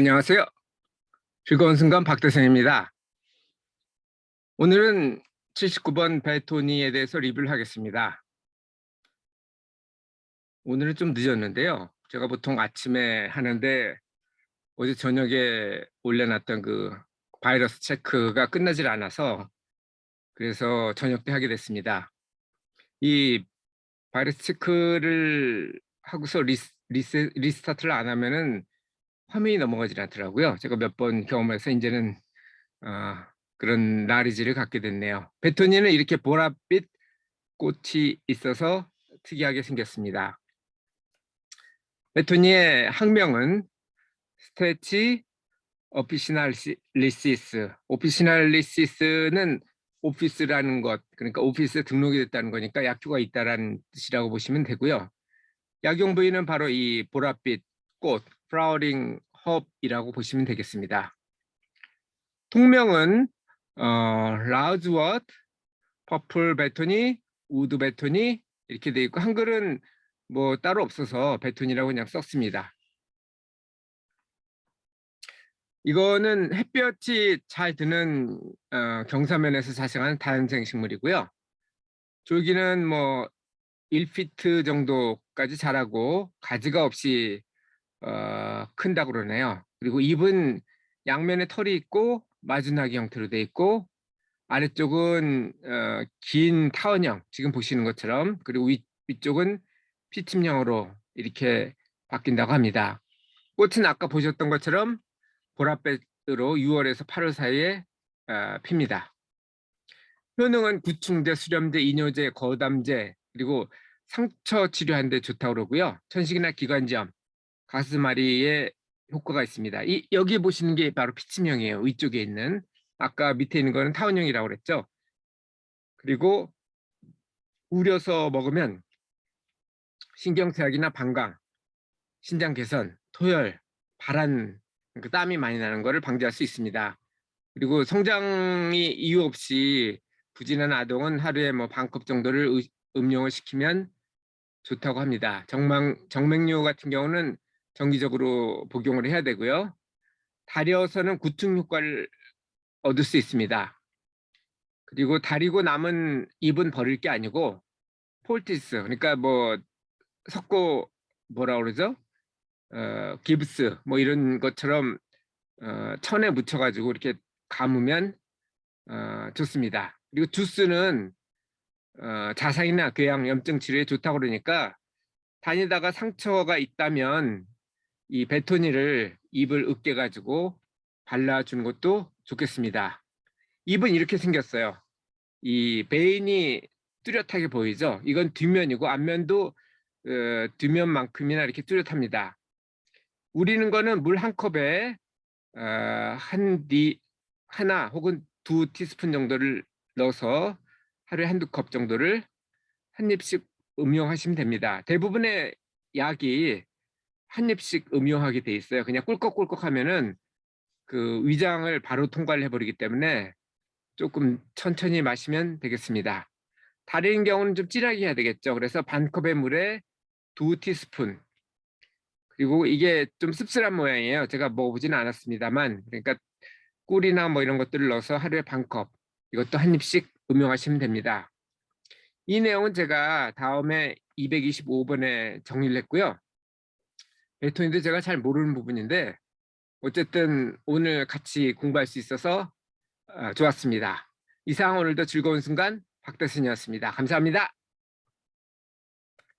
안녕하세요. 즐거운 순간 박대생입니다. 오늘은 79번 베토니에 대해서 리뷰를 하겠습니다. 오늘은 좀 늦었는데요. 제가 보통 아침에 하는데 어제 저녁에 올려놨던 그 바이러스 체크가 끝나질 않아서 그래서 저녁 때 하게 됐습니다. 이 바이러스 체크를 하고서 리스, 리세, 리스타트를 안 하면은 화면이 넘어가질 않더라고요. 제가 몇 번 경험해서 이제는 어, 그런 나리지를 갖게 됐네요. 베토니는 이렇게 보랏빛 꽃이 있어서 특이하게 생겼습니다. 베토니의 학명은 스테치 오피시널리시스. 오피시널리시스는 오피스라는 것, 그러니까 오피스에 등록이 됐다는 거니까 약효가 있다라는 뜻이라고 보시면 되고요. 약용 부위는 바로 이 보랏빛 꽃, 플라워링 헙이라고 보시면 되겠습니다. 통명은 어, 라우즈워드, 퍼플 베토니, 우드 베토니 이렇게 돼 있고 한글은 뭐 따로 없어서 베토니라고 그냥 썼습니다. 이거는 햇볕이 잘 드는 어, 경사면에서 자생하는 다연생 식물이고요. 줄기는 뭐 1피트 정도까지 자라고 가지가 없이 어, 큰다고 그러네요. 그리고 잎은 양면에 털이 있고 마주나기 형태로 돼 있고 아래쪽은 어, 긴 타원형 지금 보시는 것처럼 그리고 위, 위쪽은 피침형으로 이렇게 바뀐다고 합니다. 꽃은 아까 보셨던 것처럼 보랏빛으로 6월에서 8월 사이에 어, 핍니다. 효능은 구충제, 수렴제, 이뇨제, 거담제 그리고 상처 치료하는 데 좋다고 그러고요. 천식이나 기관지염, 가스마리에 효과가 있습니다. 이 여기 보시는 게 바로 피침형이에요. 위쪽에 있는 아까 밑에 있는 거는 타원형이라고 그랬죠. 그리고 우려서 먹으면 신경쇠약이나 방광, 신장 개선, 토열, 발한, 그 땀이 많이 나는 것을 방지할 수 있습니다. 그리고 성장이 이유 없이 부진한 아동은 하루에 뭐 반컵 정도를 음용을 시키면 좋다고 합니다. 정망, 정맥류 같은 경우는 정기적으로 복용을 해야 되고요. 다려서는 구충 효과를 얻을 수 있습니다. 그리고 다리고 남은 잎은 버릴 게 아니고 폴티스 그러니까 뭐 섞고 뭐라 그러죠? 어, 기브스 뭐 이런 것처럼 어, 천에 묻혀 가지고 이렇게 감으면 어, 좋습니다. 그리고 주스는 어, 자상이나 궤양 염증 치료에 좋다고 그러니까 다니다가 상처가 있다면 이 베토니를 입을 으깨 가지고 발라주는 것도 좋겠습니다. 입은 이렇게 생겼어요. 이 베인이 뚜렷하게 보이죠. 이건 뒷면이고 앞면도 어, 뒷면만큼이나 이렇게 뚜렷합니다. 우리는 거는 물 한 컵에 어, 한디 하나 혹은 두 티스푼 정도를 넣어서 하루에 한두 컵 정도를 한 입씩 음용하시면 됩니다. 대부분의 약이 한 입씩 음용하게 돼 있어요. 그냥 꿀꺽꿀꺽 하면은 그 위장을 바로 통과를 해버리기 때문에 조금 천천히 마시면 되겠습니다. 다른 경우는 좀 진하게 해야 되겠죠. 그래서 반 컵의 물에 두 티스푼 그리고 이게 좀 씁쓸한 모양이에요. 제가 먹어보지는 않았습니다만 그러니까 꿀이나 뭐 이런 것들을 넣어서 하루에 반 컵 이것도 한 입씩 음용하시면 됩니다. 이 내용은 제가 다음에 225번에 정리를 했고요. 베토인도 제가 잘 모르는 부분인데 어쨌든 오늘 같이 공부할 수 있어서 어, 좋았습니다. 이상 오늘도 즐거운 순간 박대순이었습니다. 감사합니다.